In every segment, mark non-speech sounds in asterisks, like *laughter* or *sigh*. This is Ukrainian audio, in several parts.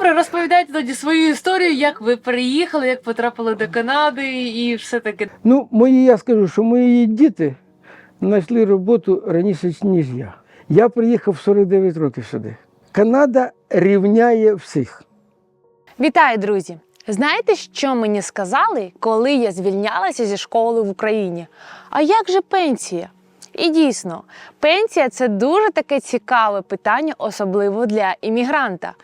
Добре, розповідайте тоді свою історію, як ви переїхали, як потрапили до Канади і все таке. Ну, мої, я скажу, що мої діти знайшли роботу раніше, ніж я. Я приїхав 49 років сюди. Канада рівняє всіх. Вітаю, друзі! Знаєте, що мені сказали, коли я звільнялася зі школи в Україні? А як же пенсія? І дійсно, пенсія це дуже таке цікаве питання, особливо для іммігранта.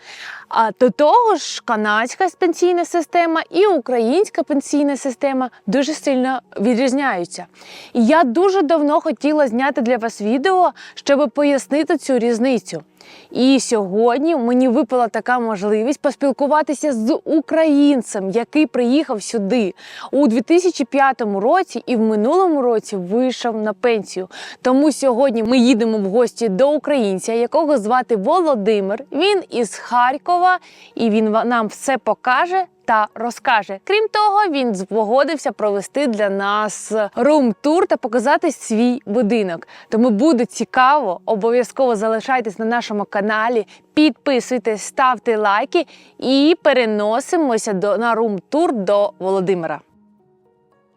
А до того ж, канадська пенсійна система і українська пенсійна система дуже сильно відрізняються. І я дуже давно хотіла зняти для вас відео, щоб пояснити цю різницю. І сьогодні мені випала така можливість поспілкуватися з українцем, який приїхав сюди у 2005 році і в минулому році вийшов на пенсію. Тому сьогодні ми їдемо в гості до українця, якого звати Володимир. Він із Харкова, і він нам все покаже. Та розкаже. Крім того, він погодився провести для нас рум-тур та показати свій будинок. Тому буде цікаво. Обов'язково залишайтесь на нашому каналі, підписуйтесь, ставте лайки і переносимося до на рум-тур до Володимира.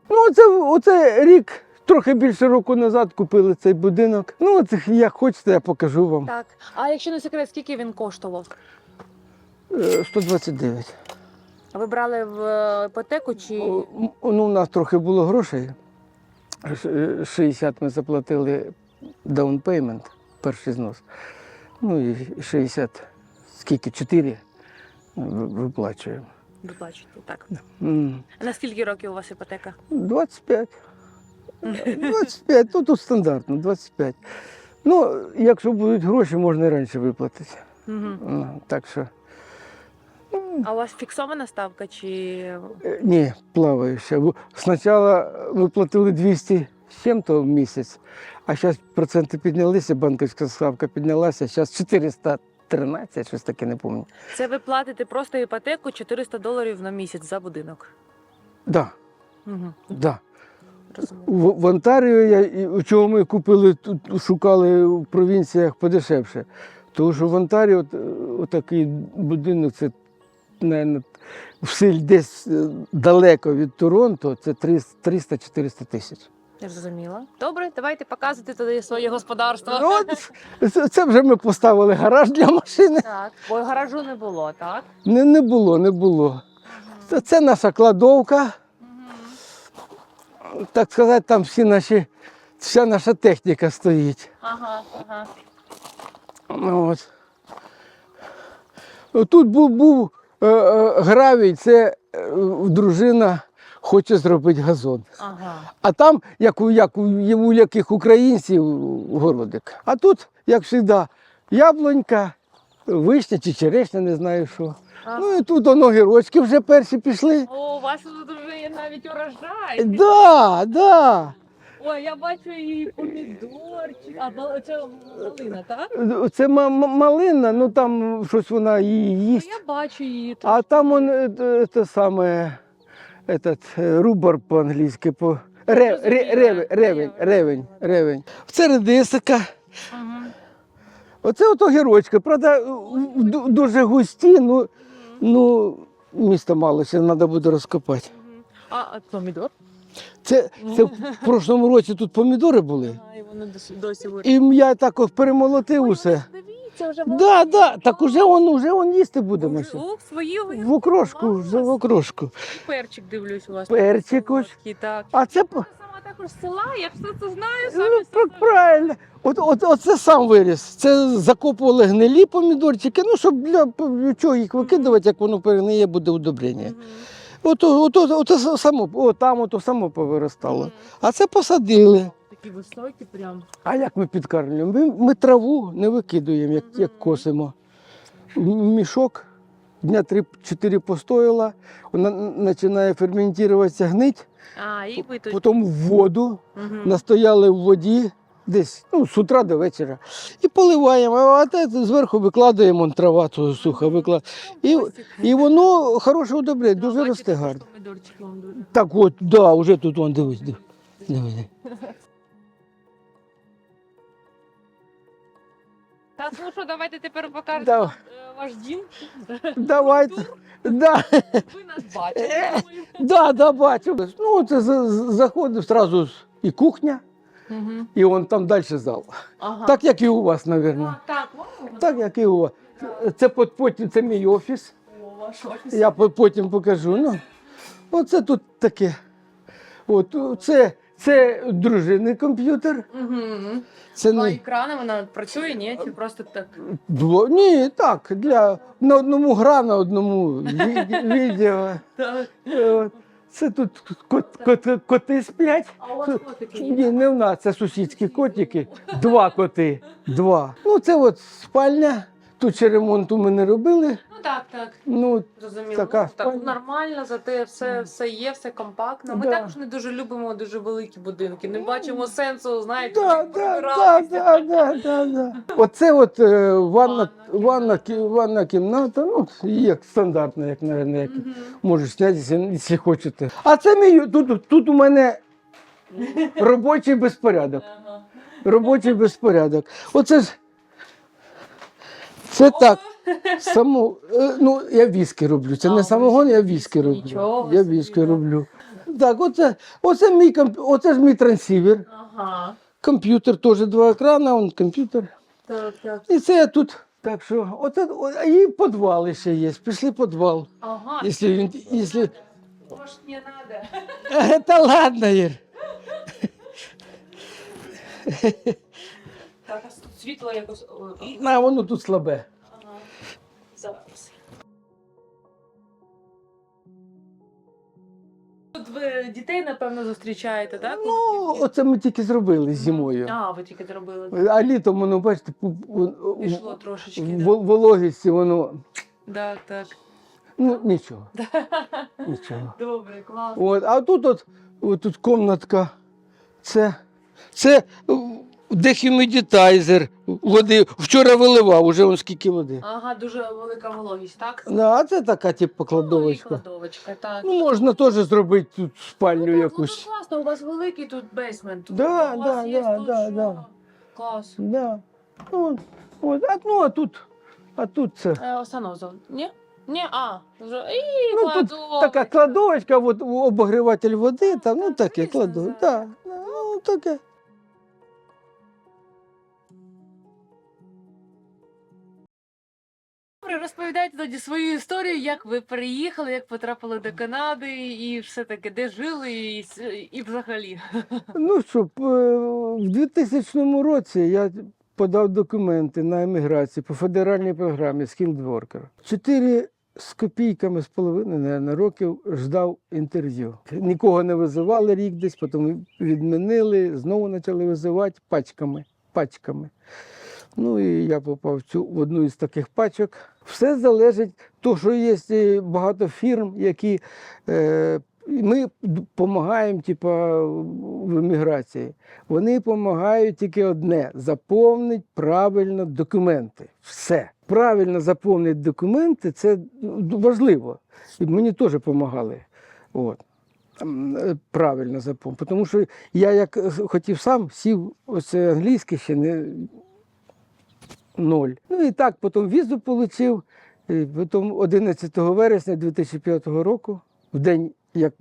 Ну, оце, оце рік, трохи більше року назад купили цей будинок. Ну, от як хочете, я покажу вам. Так. А якщо не секрет, скільки він коштував? Е, 129. Ви брали в е, іпотеку чи О, Ну, у нас трохи було грошей. Ш- е, 60 ми заплатили down payment, перший знос. Ну і 60, скільки? 4 виплачуємо. виплачуєте? Так. М, А на скільки років у вас іпотека? 25. 25, ну тут стандартно, 25. Ну, якщо будуть гроші, можна і раніше виплатити. Угу. Ну, Так що, А у вас фіксована ставка чи е, ні, плаваюча. Спочатку ми платили 200 з чим-то в місяць, а зараз проценти піднялися, банківська ставка піднялася, зараз 413, щось таке не пам'ятаю. це ви платите просто іпотеку 400 доларів на місяць за будинок? Да, Угу. да. Розумію. В, в Онтаріо я і чого ми купили тут, шукали в провінціях подешевше. Тому що в Онтаріо от, отакий будинок, це силь десь е, далеко від Торонто, це 300-400 тисяч. Я зрозуміла. Добре, давайте показуйте тоді своє господарство. Ну, от, це, вже ми поставили гараж для машини. Так, бо гаражу не було, так? Не, не було, не було. Це, це наша кладовка. Так сказати, там всі наші, вся наша техніка стоїть. Ага, ага. Ну, От. Тут був, був гравій, це е, дружина хоче зробити газон. Ага. А там, як у, як у, яких українців, городик. А тут, як завжди, яблунька, вишня чи черешня, не знаю що. Ага. Ну і тут воно гірочки вже перші пішли. О, у вас тут вже є навіть урожай. Да, да. Ой, я бачу і помідорчик. А це малина, так? Це ма- ма- малина, ну там щось вона її Ну, їсть. я бачу її. тут. А там он е, е, те саме, этот, е, рубор по-англійськи, по ре, ре, ревень, ревень, ревень, ревень. Це редисика. Ага. Оце ото гірочки. Правда, ду- дуже густі, ну, ну міста мало, ще треба буде розкопати. А, а помідор? Це, це в *laughs* прошлому році тут помідори були. А, і вони досі, досі. І я так от перемолотив усе. Дивіться, вже Да, да, так уже он, уже он їсти будемо. ще. Ух, свої В окрошку, вже в окрошку. Перчик дивлюсь у вас. Перчик ось. Солодкий, так. А це п- Я сама також з села, я все це знаю, Ну, пр- правильно. От, от, оце сам виріс. Це закопували гнилі помідорчики, ну, щоб для для чого їх викидувати, як воно перегниє, буде удобрення. Мгм. От, от, от, от, само, о, там ото само повиростало. А це посадили. Такі високі прям. А як ми підкармлюємо? Ми, ми траву не викидуємо, як, як косимо. Мішок дня 3-4 постояла, вона починає ферментуватися гнить, А, і ви тут. потім в воду. Мгм. настояли в воді десь ну, з утра до вечора. І поливаємо, а те зверху викладаємо трава ту суха, виклад... і, і воно хороше удобряє, Ну, дуже росте гарно. Так от, да, вже тут вон, дивись. дивись. дивись. Так, ну що, давайте тепер покажете Да. е, ваш дім. Давайте. Да. Ви нас бачите. Е. думаю. Да, да, бачу. Ну, це за- за- заходив зразу і кухня, І он там далі зал. Ага. Так як і у вас, мабуть. Так, так, Так як і у вас. Це потім це мій офіс. о, ваш офіс. Я потім покажу. Ну, оце тут таке. От, це, це дружини комп'ютер. Угу. Це не екрани, вона працює, ні? Чи просто так? дво. Ні, так, для на одному гра, на одному відео. Це тут кот, кот, коти сплять. А у вас котики є? Ні, не в нас, це сусідські котики. Два коти. Два. Ну, це от спальня. Тут ще ремонту ми не робили. Ну так, так. Ну, Зрозуміло. Така ну, так нормально, зате все, все є, все компактно. Ми Да. також не дуже любимо дуже великі будинки. Не бачимо сенсу, знаєте, Да, да, да, да, да, да, да. Оце от е, ванна, Ванна, ванна, ванна кімната, ну, як стандартна, як, наверное, як Мгм. можеш знятися, якщо хочете. А це мій, тут, тут у мене *laughs* робочий безпорядок. Робочий безпорядок. Оце ж. Це так. *laughs* Само, е, ну, я віскі роблю. Це А, не самогон, я віскі. роблю. Нічого Я собі, віскі роблю. Так, оце, оце мій комп... оце ж мій трансівер. Ага. Комп'ютер теж два екрани, он комп'ютер. Так, так. І це я тут. Так що, оце, о, а і підвал ще є. Пішли підвал. Ага. Якщо він, якщо... Может, не надо. Та ладно, Ір. Так, а світло якось. На, воно тут слабе. Ага. Зараз. Тут ви дітей, напевно, зустрічаєте, так? Ну, оце ми тільки зробили зимою. А, ви тільки зробили. А літом воно, бачите, Пішло трошечки. в- да. в- вологісті воно. Так, так. Ну, нічого. Нічого. Добре, клас. От, а тут от, от тут комнатка. Це, це дехюмідітайзер води. Вчора виливав, уже он скільки води. Ага, дуже велика вологість, так? Ну, а це така, типу, Ну, і кладовочка. кладовочка, так. Ну, можна теж зробити тут спальню Ну, так, якусь. Ну, тут класно, у вас великий тут бейсмент. Тут Да, у да, є да, тут да, що? да. Клас. Да. Ну, от, а, ну, а тут, а тут це. Е, санузел. Ні? Ні, а. Вже... І, Ну, тут кладовочка. Така кладовочка, от, обогріватель води, там, ну таке звісно, кладовочка. да. Да. Ну, таке. Добре, розповідайте тоді свою історію, як ви переїхали, як потрапили до Канади і все таке, де жили і, і взагалі. Ну що, в 2000 році я подав документи на еміграцію по федеральній програмі Worker. Чотири з копійками з половиною наверно, років ждав інтерв'ю. Нікого не визивали рік десь, потім відмінили, знову почали визивати пачками. Пачками. Ну і я попав в цю в одну із таких пачок. Все залежить, то що є е, багато фірм, які е, ми допомагаємо, типа, в еміграції. Вони допомагають тільки одне заповнити правильно документи. Все. Правильно заповнити документи це ну, важливо. І мені теж допомагали. От. Е, Правильно заповнити. Тому що я як е, хотів сам, сів оце англійське ще не ноль. Ну і так, потім візу отримав. Потім 11 вересня 2005 року, в день, як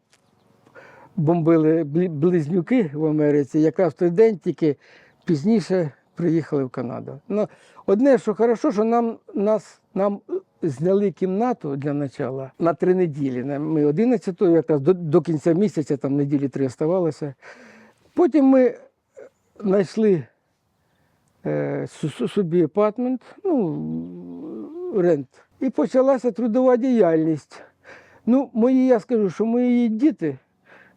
бомбили близнюки в Америці, якраз той день тільки пізніше приїхали в Канаду. Ну, одне, що хорошо, що нам, нас, нам зняли кімнату для начала на три неділі. Ми 11-го, якраз до, до кінця місяця, там неділі три оставалося. Потім ми е, знайшли е, собі апартмент, ну, рент. І почалася трудова діяльність. Ну, мої, я скажу, що мої діти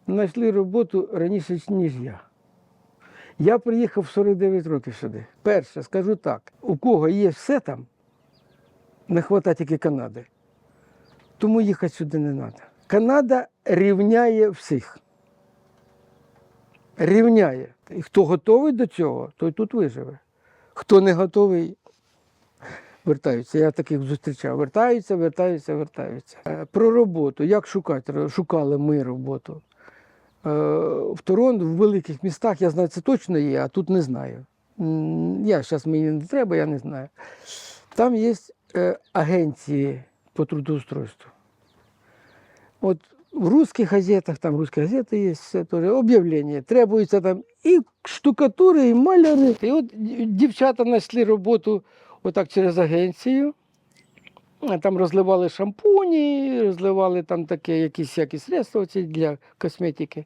знайшли роботу раніше, ніж я. Я приїхав в 49 років сюди. Перше, скажу так: у кого є все там, не вистачає тільки Канади. Тому їхати сюди не треба. Канада рівняє всіх. Рівняє. І хто готовий до цього, той тут виживе. Хто не готовий, вертаються. Я таких зустрічав. Вертаються, вертаються, вертаються. Е, Про роботу. Як шукати? Шукали ми роботу. Е, В Торонто, в великих містах, я знаю, це точно є, а тут не знаю. я зараз мені не треба, я не знаю. Там є е, агенції по трудоустройству. От в русских газетах, там русські газети є, все теж, об'явлення. Требуються там і штукатури, і маляри. І от дівчата знайшли роботу отак через агенцію. Там розливали шампуні, розливали там таке якісь всякі средства для косметики.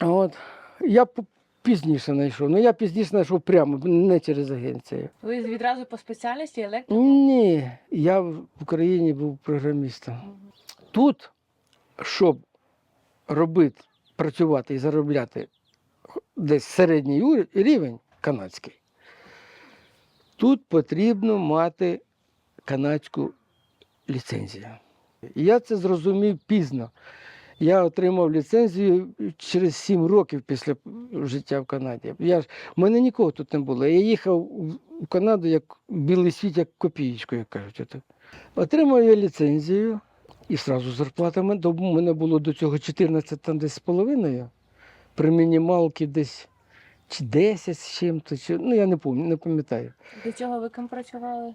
От. Я пізніше знайшов. Ну я пізніше знайшов прямо, не через агенцію. Ви відразу по спеціальності електрик? Ні, я в Україні був програмістом. Тут, щоб робити, працювати і заробляти десь середній рівень канадський, тут потрібно мати канадську ліцензію. Я це зрозумів пізно. Я отримав ліцензію через 7 років після життя в Канаді. Я ж, в мене нікого тут не було. Я їхав в- в Канаду як білий світ, як копієчку, як кажуть. Отримав я ліцензію і одразу зарплата. У мене було до цього 14 там десь з половиною. При мінімалці десь чи 10 з чим-то. Чи, ну я не пам'ятаю. До цього ви ким працювали?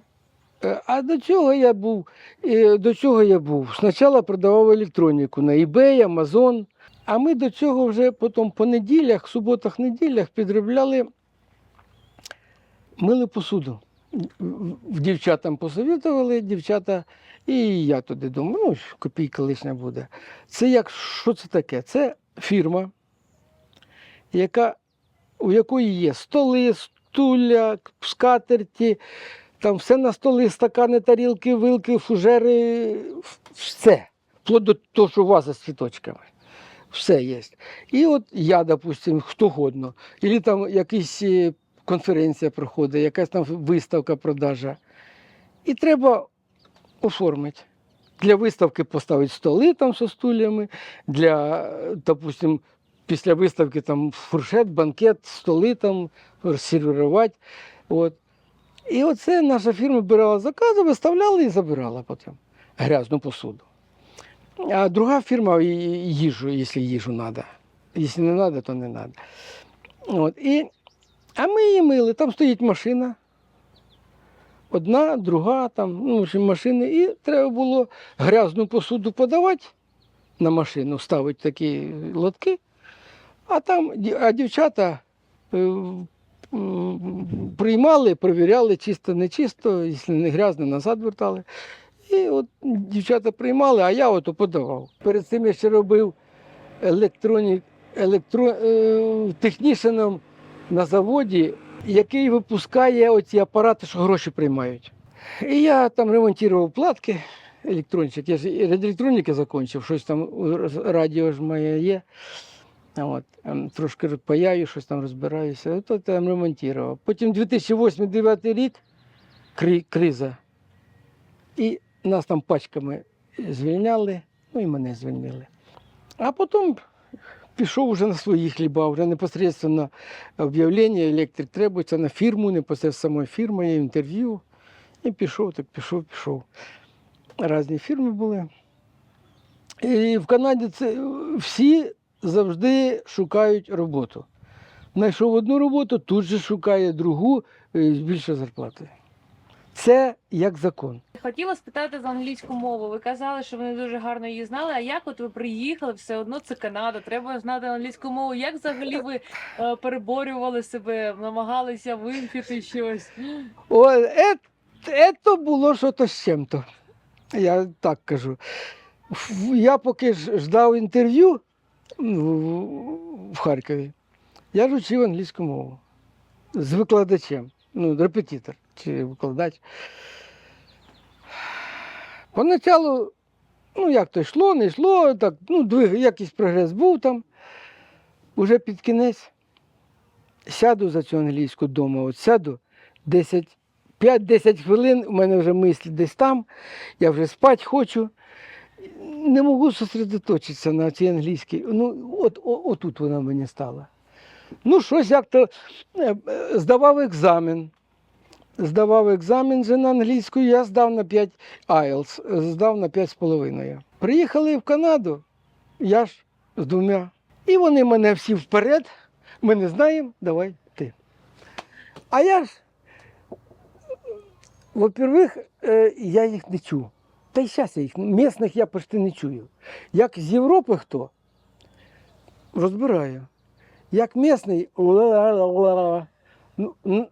Е, А до цього я був, е, до цього я був. Спочатку продавав електроніку на eBay, Amazon. А ми до цього вже потім по неділях, суботах, неділях підробляли, мили посуду. Дівчатам посовітували, дівчата, і я туди думаю, ну, копійка лишня буде. Це як, що це таке? Це фірма, яка, у якої є столи, стуля, скатерті, там все на столи, стакани, тарілки, вилки, фужери, все. Вплоть до того, що ваза з цвіточками. Все є. І от я, допустим, хто годно, або там якась е, конференція проходить, якась там виставка, продажа. І треба оформити. Для виставки поставити столи там зі стульями, для, допустим, після виставки там фуршет, банкет, столи там сервірувати. От. І оце наша фірма брала закази, виставляла і забирала потім грязну посуду. А друга фірма їжу, якщо їжу треба. Якщо не треба, то не треба. От. І, а ми її мили. Там стоїть машина. Одна, друга, там, ну, машини. І треба було грязну посуду подавати на машину, ставити такі лотки. А там а дівчата е, приймали, перевіряли, чисто, не чисто, якщо не грязно, назад вертали. І от дівчата приймали, а я ото подавав. Перед цим я ще робив електронік, електро, е, технішеном на заводі, який випускає оці апарати, що гроші приймають. І я там ремонтував платки електрончик. Я ж електроніки закінчив, щось там радіо ж моє є. От, ем, трошки паяю, щось там розбираюся. От там ремонтував. Потім 2008-2009 рік крі- криза. І нас там пачками звільняли, ну і мене звільнили. А потім пішов вже на свої хліба, вже непосередньо об'явлення електрик требується на фірму, непосередньо самої фірми, інтерв'ю. І пішов, так пішов, пішов. Різні фірми були. І в Канаді це всі завжди шукають роботу. Знайшов одну роботу, тут же шукає другу е, з більшою зарплатою. Це як закон. Хотіла спитати за англійську мову. Ви казали, що ви не дуже гарно її знали. А як от ви приїхали? Все одно це Канада, треба знати англійську мову. Як взагалі ви е, переборювали себе, намагалися вивчити щось? О, е, це було щось з чим-то. Я так кажу. Я поки ждав інтерв'ю в- Харкові, я ж учив англійську мову з викладачем, ну, репетитор чи викладач. Поначалу, ну як то йшло, не йшло, так, ну, якийсь прогрес був там. Уже під кінець сяду за цю англійську вдома, от сяду 10 5-10 хвилин, у мене вже мислі десь там, я вже спати хочу. Не можу зосередоточитися на цій англійській. Ну, от, о, отут вона мені стала. Ну, щось як-то е, е, здавав екзамен. Здавав екзамен вже на англійську, я здав на 5 IELTS, здав на 5,5. Приїхали в Канаду, я ж з двома. І вони мене всі вперед. Ми не знаємо, давай ти. А я ж, во-первых, е, я їх не чую. Та й зараз їх, місних я почти не чую. Як з Європи хто, розбираю. Як місний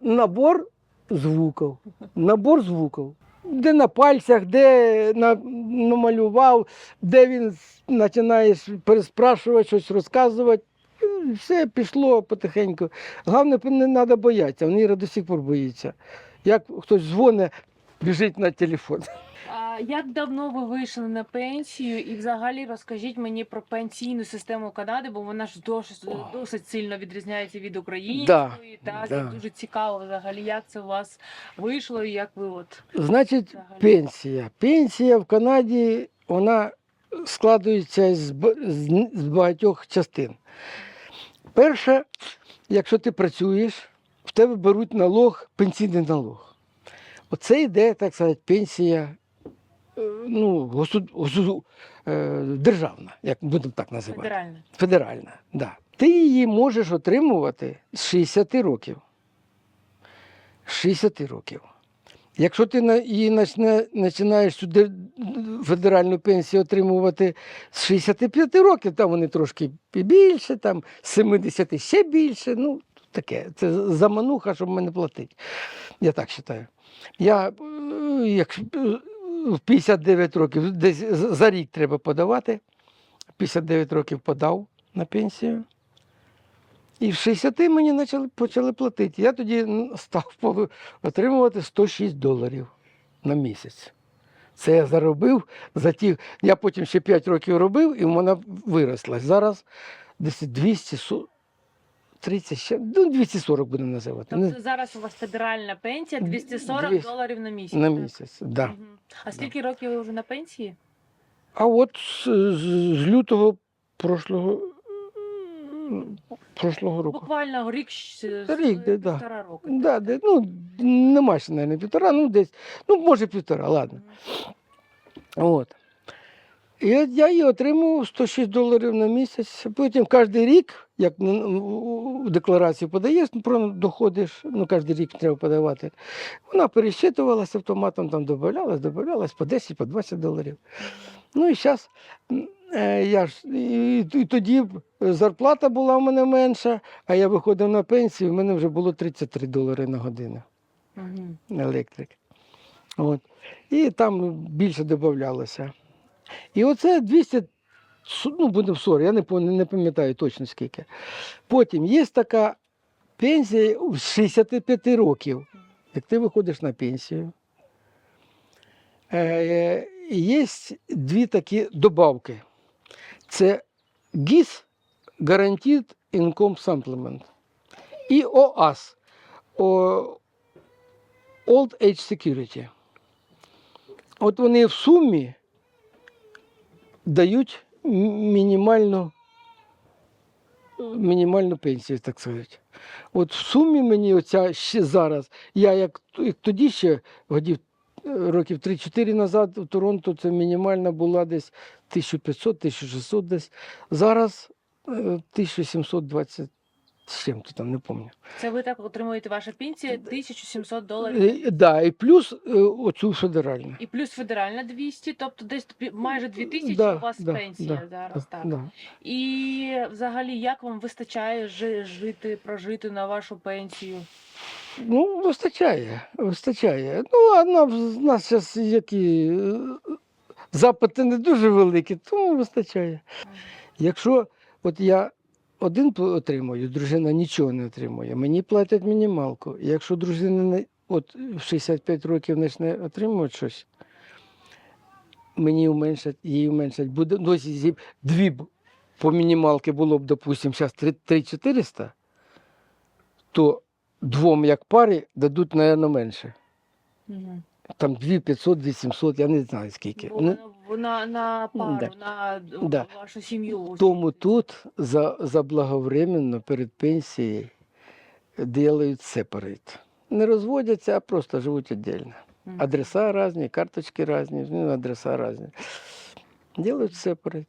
набор звуків. Набор звуків. Де на пальцях, де на, намалював, де він починаєш переспрашувати, щось розказувати. Все пішло потихеньку. Головне, не треба боятися, вони до сих пор боїться. Як хтось дзвонить, біжить на телефон. Як давно ви вийшли на пенсію? І взагалі розкажіть мені про пенсійну систему Канади, бо вона ж досить, досить сильно відрізняється від української. Так, да. і дуже цікаво взагалі, як це у вас вийшло і як ви от Значить, Взагалі. пенсія. Пенсія в Канаді вона складається з, з з багатьох частин. Перше, якщо ти працюєш, в тебе беруть налог, пенсійний налог. Оце йде, так сказати, пенсія ну, госуд, госуд, е, державна, як будемо так називати. федеральне? Федеральна, да. Ти її можеш отримувати з 60 років. 60 років. Якщо ти її починаєш цю федеральну пенсію отримувати з 65 років, там вони трошки більше, там з 70 ще більше. Ну, таке. Це замануха, щоб мене платити. Я так вважаю. Я е, як, е, в 59 років, десь за рік треба подавати. 59 років подав на пенсію. І в 60 мені почали, почали платити. Я тоді став *laughs* отримувати 106 доларів на місяць. Це я заробив за ті. Я потім ще 5 років робив, і вона виросла. Зараз десь 230, ще, ну, 240 будемо називати. Тобто зараз у вас федеральна пенсія 240 200 доларів на місяць. на так? місяць. Да. Мгм. А скільки років ви вже на пенсії? А от з, з, з лютого прошлого, прошлого року. Буквально рік Рік, де, да. півтора року. Да, де, ну, нема ще, мабуть, півтора, ну десь, ну, може півтора, ладно. От. І от я її отримував 106 доларів на місяць. Потім кожен рік, як у декларацію подаєш, ну, про доходиш, ну кожен рік треба подавати. Вона пересчитувалася автоматом, там додавалась, додавалась по 10, по 20 доларів. Ну і зараз я ж і, і тоді зарплата була в мене менша, а я виходив на пенсію, в мене вже було 33 долари на годину електрик. От. І там більше додавалося. І оце 200, ну, буде 40, я не, не пам'ятаю точно скільки. Потім є така пенсія з 65 років. Як ти виходиш на пенсію, е, є дві такі добавки. Це GIS Guaranteed Income Supplement і OAS Old Age Security. От вони в сумі дають мінімальну, мінімальну пенсію, так сказати. От в сумі мені оця ще зараз, я як, тоді ще годів е, років 3-4 назад в Торонто це мінімальна була десь 1500-1600 десь. Зараз е, 1720 з чим-то там, не пам'ятаю. Це ви так отримуєте ваша пенсія 1700 доларів. Е, Да, і плюс е, оцю федеральну. І плюс федеральна 200, тобто десь майже 2000 Да, у вас да, пенсія да, зараз. Так. Да. І взагалі, як вам вистачає жити, прожити на вашу пенсію? Ну, вистачає, вистачає. Ну, а в нас зараз які е, запити не дуже великі, тому вистачає. Якщо от я один отримую, дружина нічого не отримує, мені платять мінімалку. Якщо дружина не, от в 65 років почне отримувати щось, мені уменшать, їй уменшать. Буде, ну, дві по мінімалки було б, допустимо, зараз 3400, то двом як парі дадуть, мабуть, менше. Там 2500, 2700, я не знаю скільки. Бо Ну, вона на пару, Да. на Да. вашу сім'ю. Тому тут за, заблаговременно перед пенсією делають сепарейт. Не розводяться, а просто живуть віддільно. Адреса різні, карточки різні, ну, адреса різні. Делають сепарейт.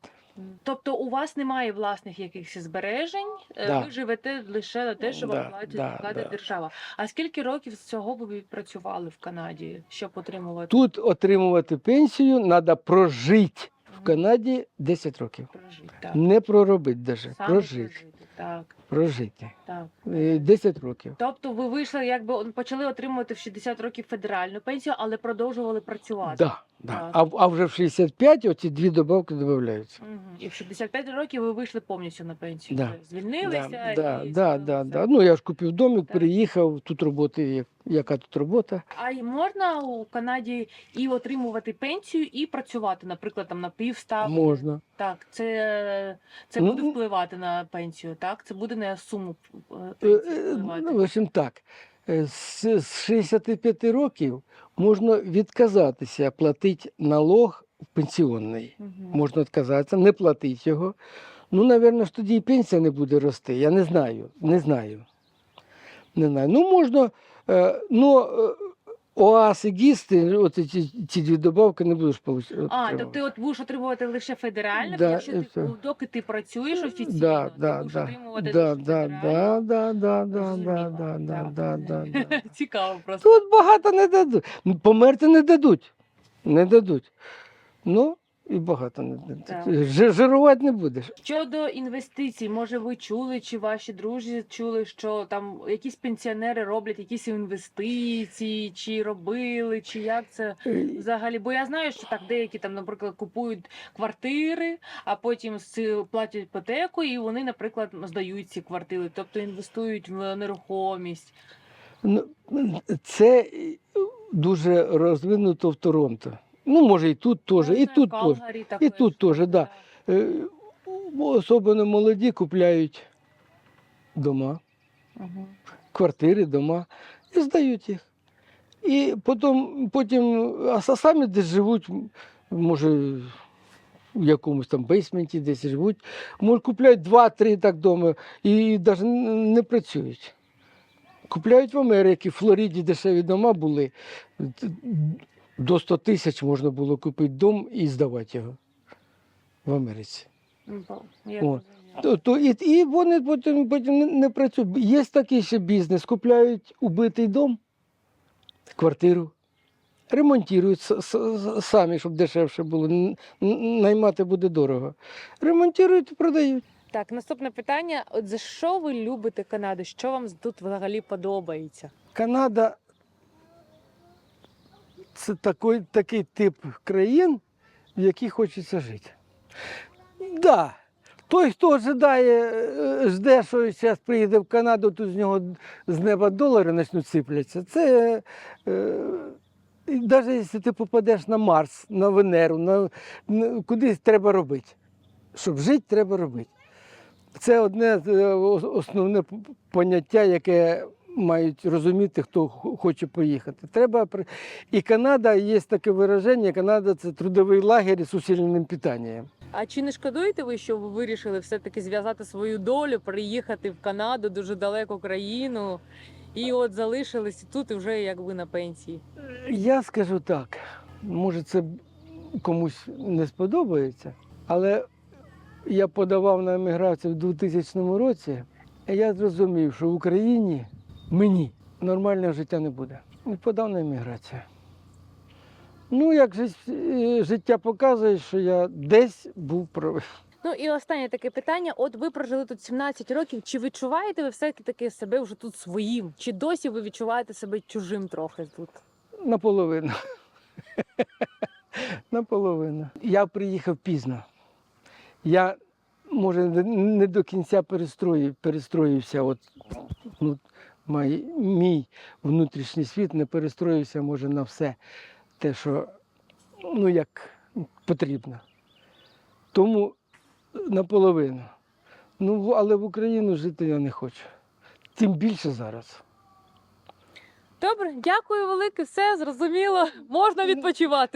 Тобто у вас немає власних якихось збережень, е, Да. ви живете лише на те, що вам Да, платить, да, платить да. держава. А скільки років з цього ви відпрацювали в Канаді, щоб отримувати? Тут отримувати пенсію треба прожити в Канаді 10 років. Прожити, так. Не проробити навіть, прожити. Так, Прожити. так. Е, 10 років. Тобто ви вийшли, якби почали отримувати в 60 років федеральну пенсію, але продовжували працювати. Да, да. Так. А, в- а вже в 65 оці дві добавки додаються. Мгм. І в 65 років ви вийшли повністю на пенсію. Да. Звільнилися Да, да, да, зробили да, все. да. Ну я ж купив домик, Так. переїхав, тут роботи, як- яка тут робота. А й можна у Канаді і отримувати пенсію, і працювати, наприклад, там на півставки? Можна. Так, це, це Ну, буде ну. впливати на пенсію, так? Це буде на суму е, Е, пенсії е, впливати. Ну, в общем так. З, з 65 років можна відказатися платити налог пенсіонний. Мгм. Можна відказатися, не платити його. Ну, напевно, тоді і пенсія не буде рости. Я не знаю. Не знаю. Не знаю. Ну, можна. Е, ну, е, ОАС і ГІСТи, от ці, ці дві добавки не будеш отримувати. А, то ти от будеш отримувати лише федеральне, Да, якщо ти, доки ти працюєш офіційно, Да, ти да, будеш да, отримувати да, лише да, да, да, да, да, да, да, да, да, да, *laughs* да. Цікаво просто. Тут багато не дадуть. Ну, Померти не дадуть. Не дадуть. Ну, і багато не Так. Жирувати не будеш. Щодо інвестицій, може ви чули, чи ваші друзі чули, що там якісь пенсіонери роблять якісь інвестиції, чи робили, чи як це взагалі? Бо я знаю, що так деякі там, наприклад, купують квартири, а потім з- платять іпотеку, і вони, наприклад, здають ці квартири, тобто інвестують в нерухомість. Ну, Це дуже розвинуто в Торонто. Ну, може, і тут теж, і тут теж. Також, тут теж, да. Е, Особливо молоді купляють дома. Квартири, дома і здають їх. І потім, потім а самі десь живуть, може, в якомусь там бейсменті десь живуть, може, купляють два-три так дома і навіть не працюють. Купляють в Америці, в Флориді дешеві дома були. До 100 тисяч можна було купити дом і здавати його в Америці. Ну, О. То, то, і, і вони потім, потім не, не працюють. Є такий ще бізнес, купляють убитий дом, квартиру, ремонтують с- с- самі, щоб дешевше було. Наймати буде дорого. Ремонтують і продають. Так, наступне питання: от за що ви любите Канаду? Що вам тут взагалі подобається? Канада це такий, такий тип країн, в якій хочеться жити. Да. Той, хто ожидає, е, жде, що зараз приїде в Канаду, тут з нього з неба долари почнуть сипляться. Це е, навіть якщо ти попадеш на Марс, на Венеру, на, кудись треба робити. Щоб жити, треба робити. Це одне е, основне поняття, яке мають розуміти, хто хоче поїхати. Треба І Канада є таке вираження, Канада це трудовий лагерь з усиленим питанням. А чи не шкодуєте ви, що ви вирішили все-таки зв'язати свою долю, приїхати в Канаду, дуже далеку країну, і от залишились тут і вже якби на пенсії? Я скажу так, може це комусь не сподобається, але я подавав на еміграцію в 2000 році, і я зрозумів, що в Україні мені нормального життя не буде. І подав на еміграцію. Ну, як е, життя показує, що я десь був правий. Ну і останнє таке питання: от ви прожили тут 17 років. Чи відчуваєте ви все таки себе вже тут своїм? Чи досі ви відчуваєте себе чужим трохи тут? Наполовину. Наполовину. Я приїхав пізно. Я, може, не- не до кінця перестрою, перестроївся. От, ну, мій, мій внутрішній світ не перестроївся, може, на все те, що ну, як потрібно. Тому наполовину. Ну, але в Україну жити я не хочу. Тим більше зараз. Добре, дякую велике, все зрозуміло. Можна відпочивати.